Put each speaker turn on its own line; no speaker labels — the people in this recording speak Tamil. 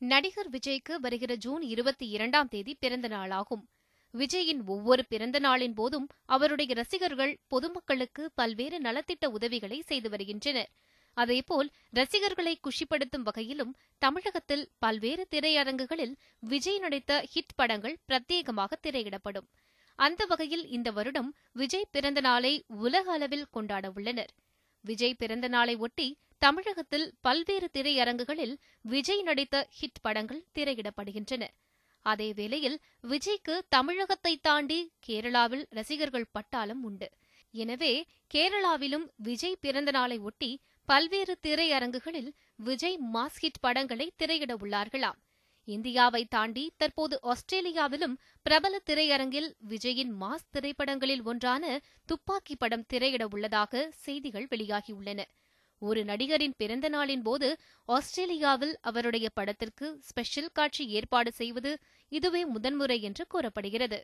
நடிகர் விஜய்க்கு வருகிற ஜூன் இருபத்தி இரண்டாம் தேதி பிறந்த நாளாகும். விஜயின் ஒவ்வொரு பிறந்த நாளின் போதும் அவருடைய ரசிகர்கள் பொதுமக்களுக்கு பல்வேறு நலத்திட்ட உதவிகளை செய்து வருகின்றனர். அதேபோல் ரசிகர்களை குஷிப்படுத்தும் வகையிலும் தமிழகத்தில் பல்வேறு திரையரங்குகளில் விஜய் நடித்த ஹிட் படங்கள் பிரத்யேகமாக திரையிடப்படும். அந்த வகையில் இந்த வருடம் விஜய் பிறந்த நாளை உலக அளவில் கொண்டாட உள்ளனர் விஜய் பிறந்த நாளை ஒட்டி தமிழகத்தில் பல்வேறு திரையரங்குகளில் விஜய் நடித்த ஹிட் படங்கள் திரையிடப்படுகின்றன. அதே வேளையில் விஜய்க்கு தமிழகத்தை தாண்டி கேரளாவில் ரசிகர்கள் பட்டாளம் உண்டு. எனவே கேரளாவிலும் விஜய் பிறந்த நாளை ஒட்டி பல்வேறு திரையரங்குகளில் விஜய் மாஸ் ஹிட் படங்களை திரையிட உள்ளார்களாம். இந்தியாவை தாண்டி தற்போது ஆஸ்திரேலியாவிலும் பிரபல திரையரங்கில் விஜயின் மாஸ் திரைப்படங்களில் ஒன்றான துப்பாக்கி படம் திரையிட உள்ளதாக செய்திகள் வெளியாகியுள்ளன. ஒரு நடிகரின் பிறந்த நாளின் போது ஆஸ்திரேலியாவில் அவருடைய படத்திற்கு ஸ்பெஷல் காட்சி ஏற்பாடு செய்வது இதுவே முதன்முறை என்று கூறப்படுகிறது.